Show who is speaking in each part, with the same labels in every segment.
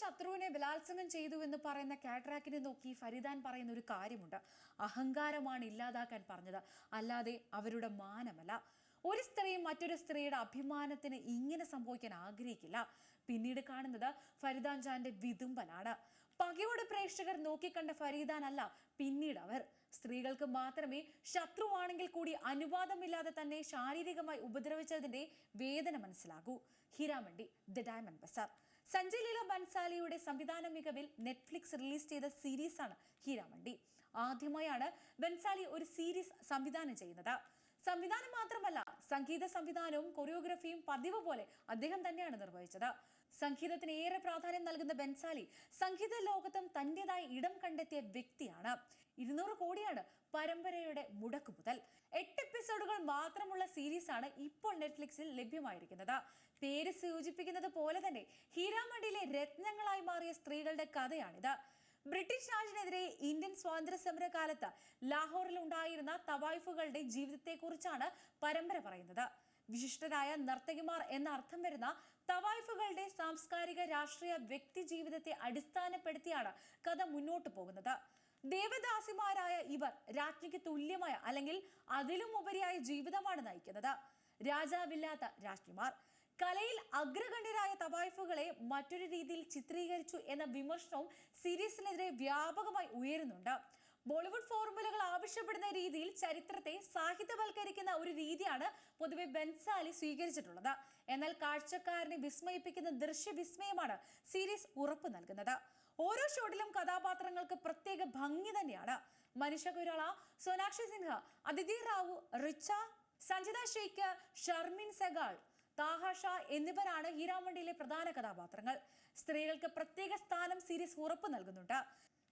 Speaker 1: ശത്രുവിനെ ബലാത്സംഗം ചെയ്തു എന്ന് പറയുന്ന കാട്രാക്കിനെ നോക്കി ഫരിദാൻ പറയുന്ന ഒരു കാര്യമുണ്ട്. അഹങ്കാരമാണ് ഇല്ലാതാക്കാൻ പറഞ്ഞത്. അല്ലാതെ അവരുടെ മാനമല്ല. ഒരു സ്ത്രീയും മറ്റൊരു സ്ത്രീയുടെ അഭിമാനത്തിന് ഇങ്ങനെ സംഭവിക്കാൻ ആഗ്രഹിക്കില്ല. പിന്നീട് കാണുന്നത് ഫരിദാൻ ജാന്റെ വിതുമ്പലാണ്. പകയോട് പ്രേക്ഷകർ നോക്കിക്കണ്ട ഫരീദാൻ അല്ല പിന്നീട് അവർ. സ്ത്രീകൾക്ക് മാത്രമേ ശത്രുവാണെങ്കിൽ കൂടി അനുവാദമില്ലാതെ തന്നെ ശാരീരികമായി ഉപദ്രവിച്ചതിന്റെ വേദന മനസ്സിലാകൂ. Heeramandi the diamond bazaar. Sanjay Leela ബൻസാലിയുടെ സംവിധാന മികവിൽ നെറ്റ്ഫ്ലിക്സ് റിലീസ് ചെയ്ത സീരീസാണ് ഹീരാമണ്ടി. ആദ്യമായാണ് ബൻസാലി ഒരു സീരീസ് സംവിധാനം ചെയ്യുന്നത്. സംവിധാനം മാത്രമല്ല സംഗീത സംവിധാനവും കൊറിയോഗ്രഫിയും പതിവ് പോലെ അദ്ദേഹം തന്നെയാണ് നിർവഹിച്ചത്. സംഗീതത്തിന് ഏറെ പ്രാധാന്യം നൽകുന്ന ബെൻസാലി സംഗീത ലോകത്തും തന്റേതായ ഇടം കണ്ടെത്തിയ വ്യക്തിയാണ്. ഇരുന്നൂറ് കോടിയാണ് പരമ്പരയുടെ മുടക്കു മുതൽ. എട്ട് എപ്പിസോഡുകൾ മാത്രമുള്ള സീരീസ് ആണ് ഇപ്പോൾ നെറ്റ്ഫ്ലിക്സിൽ ലഭ്യമായിരിക്കുന്നത്. പേര് സൂചിപ്പിക്കുന്നത് പോലെ തന്നെ ഹീരാമണ്ടിയിലെ രത്നങ്ങളായി മാറിയ സ്ത്രീകളുടെ കഥയാണിത്. ബ്രിട്ടീഷ് രാജിനെതിരെ ഇന്ത്യൻ സ്വാതന്ത്ര്യ സമര കാലത്ത് ലാഹോറിൽ ഉണ്ടായിരുന്ന തവായിഫുകളുടെ ജീവിതത്തെക്കുറിച്ചാണ് പരമ്പര പറയുന്നത്. വിശിഷ്ടരായ നർത്തകിമാർ എന്ന അർത്ഥം വരുന്ന തവായിഫുകളുടെ സാംസ്കാരിക രാഷ്ട്രീയ വ്യക്തി ജീവിതത്തെ അടിസ്ഥാനപ്പെടുത്തിയാണ് കഥ മുന്നോട്ട് പോകുന്നത്. ദേവദാസിമാരായ ഇവർ രാജ്ഞിക്ക് തുല്യമായ അല്ലെങ്കിൽ അതിലും ഉപരിയായ ജീവിതമാണ് നയിക്കുന്നത്. രാജാവില്ലാത്ത രാജ്ഞിമാർ. കലയിൽ അഗ്രഗണ്യരായ തവായിഫുകളെ മറ്റൊരു രീതിയിൽ ചിത്രീകരിച്ചു എന്ന വിമർശനവും സീരീസിനെതിരെ വ്യാപകമായി ഉയരുന്നുണ്ട്. ബോളിവുഡ് ഫോർമുലകൾ ആവശ്യപ്പെടുന്ന രീതിയിൽ ചരിത്രത്തെ സാഹിത്യവൽക്കരിക്കുന്ന ഒരു രീതിയാണ് പൊതുവെ ബെൻസാലി സ്വീകരിച്ചിട്ടുള്ളത്. എന്നാൽ കാഴ്ചക്കാരനെ വിസ്മയിപ്പിക്കുന്ന ദൃശ്യവിസ്മയമാണ് സീരീസ് ഉറപ്പു നൽകുന്നത്. ഓരോ ഷോട്ടിലും കഥാപാത്രങ്ങൾക്ക് പ്രത്യേക ഭംഗി തന്നെയാണ്. മനുഷ്യ കുരാള സോനാക്ഷി സിൻഹ അതിഥി റാവു റിച്ച സഞ്ജിത ഷെയ്ഖ് ഷർമിൻ സെഗാൾ താഹ ഷാ എന്നിവരാണ് ഹീരാമണ്ടിയിലെ പ്രധാന കഥാപാത്രങ്ങൾ. സ്ത്രീകൾക്ക് പ്രത്യേക സ്ഥാനം സീരീസ് ഉറപ്പു നൽകുന്നുണ്ട്.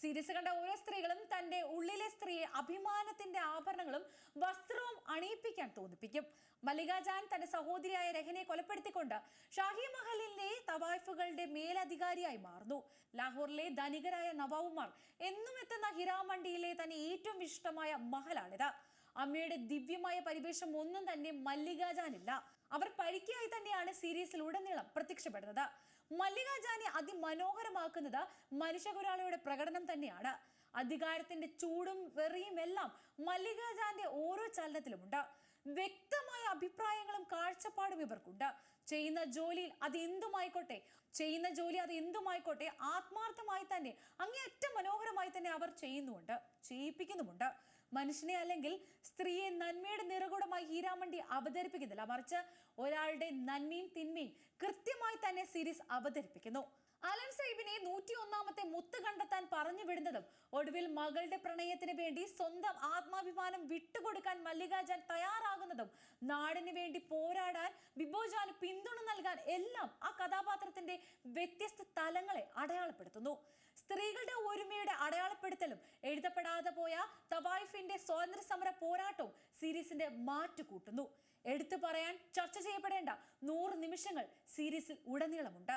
Speaker 1: സീരീസ് കണ്ട ഓരോ സ്ത്രീകളും തന്റെ ഉള്ളിലെ സ്ത്രീയെ അഭിമാനത്തിന്റെ ആഭരണങ്ങളും വസ്ത്രവും അണിയിപ്പിക്കാൻ തോന്നിപ്പിക്കും. മല്ലിക ജാൻ തന്റെ സഹോദരിയായ രഹനെ കൊലപ്പെടുത്തിക്കൊണ്ട് ഷാഹി മഹലിലെ തവായിഫുകളുടെ മേലധികാരിയായി മാറുന്നു. ലാഹോറിലെ ധനികരായ നവാബുമാർ എന്നും എത്തുന്ന ഹിരാമണ്ടിയിലെ തന്നെ ഏറ്റവും ഇഷ്ടമായ മഹലാണിത്. അമ്മയുടെ ദിവ്യമായ പരിവേഷം ഒന്നും തന്നെ മല്ലിക ജാനില്ല. അവർ പരിക്കായി തന്നെയാണ് സീരീസിൽ ഉടനീളം പ്രത്യക്ഷപ്പെടുന്നത്. മല്ലിക ജാനെ അതിമനോഹരമാക്കുന്നത് മനുഷ്യകുരാളിയുടെ പ്രകടനം തന്നെയാണ്. അധികാരത്തിന്റെ ചൂടും വെറിയും എല്ലാം മല്ലിക ജാന്റെ ഓരോ ചലനത്തിലുമുണ്ട്. വ്യക്തമായ അഭിപ്രായങ്ങളും കാഴ്ചപ്പാടും ഇവർക്കുണ്ട്. ചെയ്യുന്ന ജോലിയിൽ അത് എന്തുമായിക്കോട്ടെ ചെയ്യുന്ന ജോലി അത് എന്തുമായിക്കോട്ടെ ആത്മാർത്ഥമായി തന്നെ അങ്ങേയറ്റം മനോഹരമായി തന്നെ അവർ ചെയ്യുന്നുമുണ്ട് ചെയ്യിപ്പിക്കുന്നുമുണ്ട്. മനുഷ്യനെ അല്ലെങ്കിൽ സ്ത്രീയെ നന്മയുടെ നിറകുടമായി ഹീരാമണ്ടി അവതരിപ്പിക്കുന്നില്ല. മറിച്ച് ഒരാളുടെ നന്മയും തിന്മയും കൃത്യമായി തന്നെ സീരീസ് അവതരിപ്പിക്കുന്നു. അലൻ സൈബിനെ നൂറ്റി ഒന്നാമത്തെ മുത്ത് കണ്ടെത്താൻ പറഞ്ഞു വിടുന്നതും ഒടുവിൽ മകളുടെ പ്രണയത്തിന് വേണ്ടി സ്വന്തം ആത്മാഭിമാനം വിട്ടുകൊടുക്കാൻ മല്ലികാജാൻ തയ്യാറാകുന്നതും നാടിന് വേണ്ടി പോരാടാൻ ബിബോജാന് പിന്തുണ നൽകാൻ എല്ലാം ആ കഥാപാത്രത്തിന്റെ വ്യത്യസ്ത തലങ്ങളെ അടയാളപ്പെടുത്തുന്നു. സ്ത്രീകളുടെ ഒരുമയുടെ അടയാളപ്പെടുത്തലും എഴുതപ്പെടാതെ പോയ തവായിഫിന്റെ സ്വാതന്ത്ര്യ സമര പോരാട്ടവും സീരീസിന്റെ മാറ്റു കൂട്ടുന്നു എടുത്തു പറയാൻ ചർച്ച ചെയ്യപ്പെടേണ്ട നൂറ് നിമിഷങ്ങൾ സീരീസിൽ ഉടനീളമുണ്ട്.